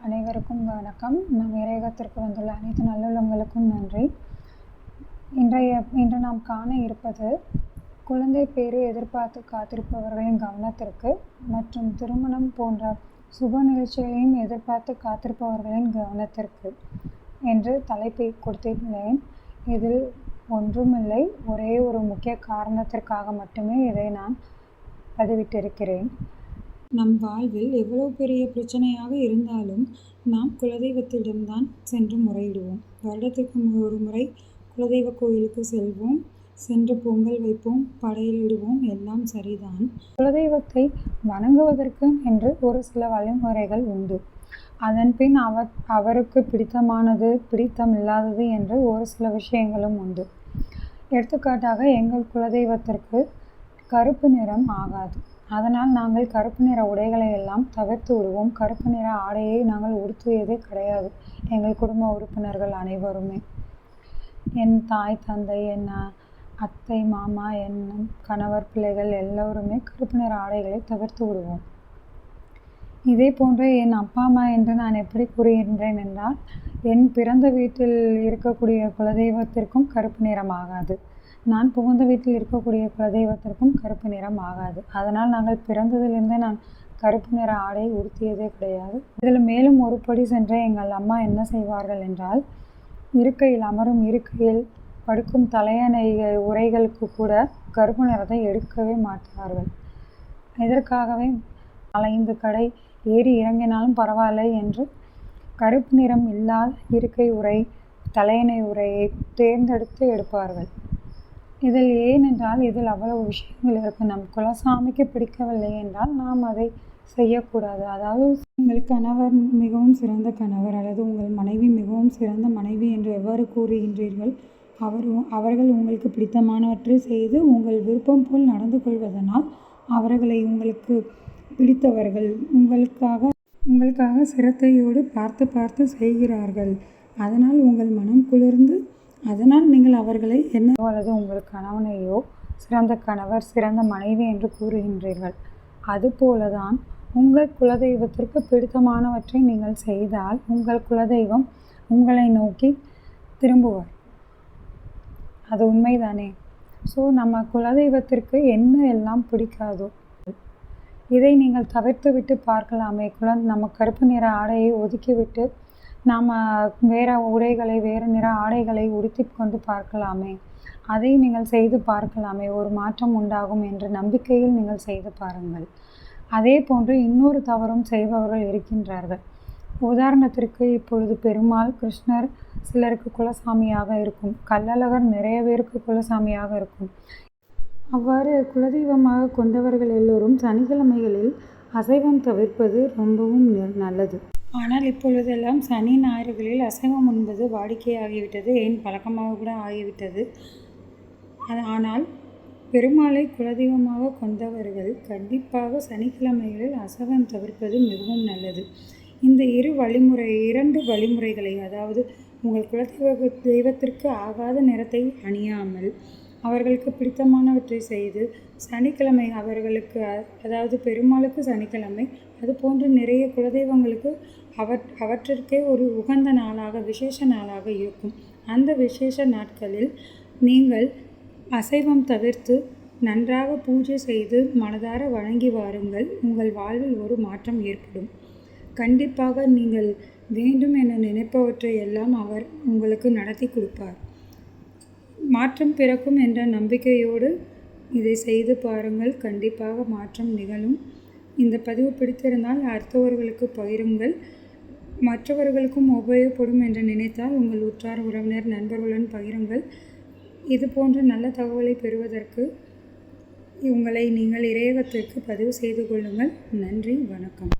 அனைவருக்கும் வணக்கம். நம் இறையகத்திற்கு வந்துள்ள அனைத்து நல்லுள்ளங்களுக்கும் நன்றி. இன்றைய இன்று நாம் காண இருப்பது குழந்தை பேறு எதிர்பார்த்து காத்திருப்பவர்களின் கவனத்திற்கு மற்றும் திருமணம் போன்ற சுப நிகழ்ச்சிகளையும் எதிர்பார்த்து காத்திருப்பவர்களின் கவனத்திற்கு என்று தலைப்பை கொடுத்துள்ளேன். இதில் ஒன்றுமில்லை ஒரே ஒரு முக்கிய காரணத்திற்காக மட்டுமே இதை நான் பதிவிட்டிருக்கிறேன். நம் வாழ்வில் எவ்வளவு பெரிய பிரச்சனையாக இருந்தாலும் நாம் குலதெய்வத்திடம்தான் சென்று முறையிடுவோம். வருடத்திற்கு ஒரு முறை குலதெய்வ கோயிலுக்கு செல்வோம். சென்று பொங்கல் வைப்போம். படையலிடுவோம் எல்லாம் சரிதான். குலதெய்வத்தை வணங்குவதற்கு என்று ஒரு சில வழிமுறைகள் உண்டு. அதன் பின் அவர் அவருக்கு பிடித்தமானது பிடித்தமில்லாதது என்று ஒரு சில விஷயங்களும் உண்டு. எடுத்துக்காட்டாக எங்கள் குலதெய்வத்திற்கு கருப்பு நிறம் ஆகாது. அதனால் நாங்கள் கருப்பு நிற உடைகளை எல்லாம் தவிர்த்து விடுவோம். கருப்பு நிற ஆடையை நாங்கள் உடுத்துவதே கிடையாது. எங்கள் குடும்ப உறுப்பினர்கள் அனைவருமே. என் தாய் தந்தை என் அத்தை மாமா என் கணவர் பிள்ளைகள் எல்லோருமே கருப்பு நிற ஆடைகளை தவிர்த்து விடுவோம். இதே போன்று என் அப்பா அம்மா என்று நான் எப்படி கூறுகின்றேன் என்றால் என் பிறந்த வீட்டில் இருக்கக்கூடிய குலதெய்வத்திற்கும் கருப்பு நிறம் ஆகாது. நான் புகுந்த வீட்டில் இருக்கக்கூடிய குலதெய்வத்திற்கும் கருப்பு நிறம் ஆகாது. அதனால் நாங்கள் பிறந்ததிலிருந்தே நான் கருப்பு நிற ஆடை உடுத்தியதே கிடையாது. இதில் மேலும் ஒரு படி சென்ற எங்கள் அம்மா என்ன செய்வார்கள் என்றால் இருக்கையில் அமரும் இருக்கையில் படுக்கும் தலையணை உரைகளுக்கு கூட கருப்பு நிறத்தை எடுக்கவே மாட்டார்கள். இதற்காகவே ஐந்து கடை ஏறி இறங்கினாலும் பரவாயில்லை என்று கருப்பு நிறம் இல்லாத இருக்கை உரை தலையணை உரையை தேர்ந்தெடுத்து எடுப்பார்கள். இதில் ஏனென்றால் இதில் அவ்வளவு விஷயங்கள் இருக்குது நம் குலசாமிக்கு பிடிக்கவில்லை என்றால் நாம் அதை செய்யக்கூடாது. அதாவது உங்கள் கணவர் மிகவும் சிறந்த கணவர் அல்லது உங்கள் மனைவி மிகவும் சிறந்த மனைவி என்று எவ்வாறு கூறுகின்றீர்கள்? அவர் அவர்கள் உங்களுக்கு பிடித்தமானவற்றை செய்து உங்கள் விருப்பம் போல் நடந்து கொள்வதனால் அவர்களை உங்களுக்கு பிடித்தவர்கள் உங்களுக்காக உங்களுக்காக சிரத்தையோடு பார்த்து பார்த்து செய்கிறார்கள். அதனால் உங்கள் மனம் குளிர்ந்து அதனால் நீங்கள் அவர்களை என்ன அல்லது உங்கள் கணவனையோ சிறந்த கணவர் சிறந்த மனைவி என்று கூறுகின்றீர்கள். அதுபோல தான் உங்கள் குலதெய்வத்திற்கு பிடித்தமானவற்றை நீங்கள் செய்தால் உங்கள் குலதெய்வம் உங்களை நோக்கி திரும்புவார். அது உண்மைதானே? ஸோ நம்ம குலதெய்வத்திற்கு என்ன எல்லாம் பிடிக்காதோ இதை நீங்கள் தவிர்த்து விட்டு பார்க்கலாமே. குழந்தை நம்ம கருப்பு நிற ஆடையை ஒதுக்கிவிட்டு நாம் வேறு உடைகளை வேறு நிற ஆடைகளை உடுத்தி கொண்டு பார்க்கலாமே. அதை நீங்கள் செய்து பார்க்கலாமே. ஒரு மாற்றம் உண்டாகும் என்ற நம்பிக்கையில் நீங்கள் செய்து பாருங்கள். அதே போன்று இன்னொரு தவறும் செய்பவர்கள் இருக்கின்றார்கள். உதாரணத்திற்கு இப்பொழுது பெருமாள் கிருஷ்ணர் சிலருக்கு குலசாமியாக இருக்கும். கள்ளழகர் நிறைய பேருக்கு குலசாமியாக இருக்கும். அவ்வாறு குலதெய்வமாக கொண்டவர்கள் எல்லோரும் சனிக்கிழமைகளில் அசைவம் தவிர்ப்பது ரொம்பவும் நல்லது. ஆனால் இப்பொழுதெல்லாம் சனி ஞாயிறுகளில் அசைவம் உண்பது வாடிக்கையாகிவிட்டது. ஏன்? பழக்கமாக கூட ஆகிவிட்டது. ஆனால் பெருமாளை குலதெய்வமாக கொண்டவர்கள் கண்டிப்பாக சனிக்கிழமைகளில் அசைவம் தவிர்ப்பது மிகவும் நல்லது. இந்த இரு வழிமுறை இரண்டு வழிமுறைகளை அதாவது உங்கள் குலதெய்வ தெய்வத்திற்கு ஆகாத நிறத்தை அணியாமல் அவர்களுக்கு பிடித்தமானவற்றை செய்து சனிக்கிழமை அவர்களுக்கு அதாவது பெருமாளுக்கு சனிக்கிழமை அதுபோன்று நிறைய குலதெய்வங்களுக்கு அவற் அவற்றிற்கே ஒரு உகந்த நாளாக விசேஷ நாளாக இருக்கும். அந்த விசேஷ நாட்களில் நீங்கள் அசைவம் தவிர்த்து நன்றாக பூஜை செய்து மனதார வழங்கி வாருங்கள். உங்கள் வாழ்வில் ஒரு மாற்றம் ஏற்படும். கண்டிப்பாக நீங்கள் வேண்டும் என நினைப்பவற்றை எல்லாம் அவர் உங்களுக்கு நடத்தி கொடுப்பார். மாற்றம் பிறக்கும் என்ற நம்பிக்கையோடு இதை செய்து பாருங்கள். கண்டிப்பாக மாற்றம் நிகழும். இந்த பதிவு பிடித்திருந்தால் அடுத்தவர்களுக்கு பகிருங்கள். மற்றவர்களுக்கும் உபயோகப்படும் என்று நினைத்தால் உங்கள் உற்றார் உறவினர் நண்பர்களுடன் பகிருங்கள். இது போன்ற நல்ல தகவலை பெறுவதற்கு உங்களை நீங்கள் இறையகத்திற்கு பதிவு செய்து கொள்ளுங்கள். நன்றி வணக்கம்.